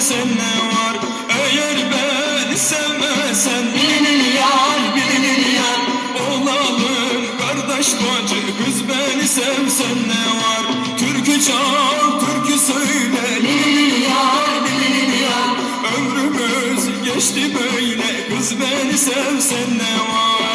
sevsen ne var? Eğer beni sevmesen Bilinin yar bilinin yar. Olalım kardeş bacı Kız beni sevsen ne var? Türkü çal türkü söyle Bilinin yar bilinin yar. Ömrümüz geçti böyle Kız beni sevsen ne var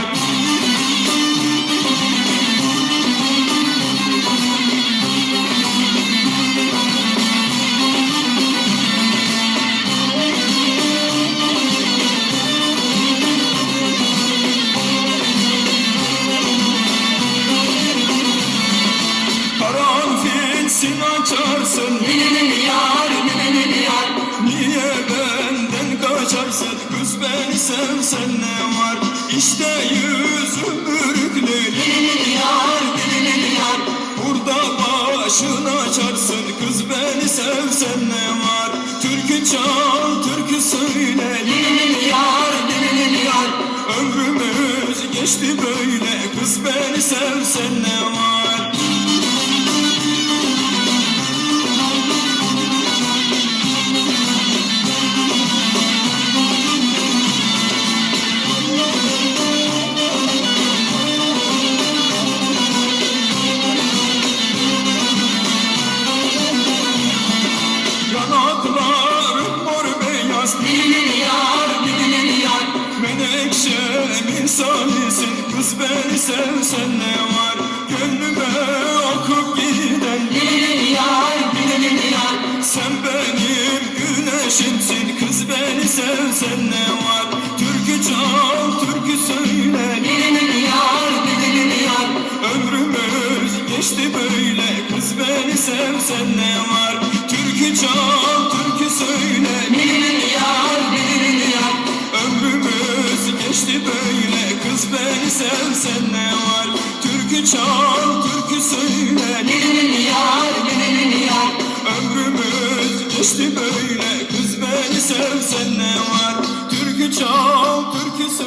beni sevsen ne var. İşte yüzüm ürklü Bilinin yar, bilinin yar Burada başını açarsın Kız beni sevsen ne var? Türkü çal, türkü söyle Bilinin yar, bilinin yar Ömrümüz geçti böyle Kız beni sevsen ne var misalisin Kız beni sevsen ne var. Gönlüme akıp giden. Dilin yar, dilin yar. Sen benim güneşimsin Kız beni sevsen ne var. Türkü çal, türkü söyle. Dilin yar, dilin yar. Ömrümüz geçti böyle Kız beni sevsen ne var Kız beni sevsen ne var? Türkü çal, türkü söyle. Bilin yar, bilin yar? Ömrümüz geçti böyle. Kız beni sevsen ne var? Türkü çal, türkü söyle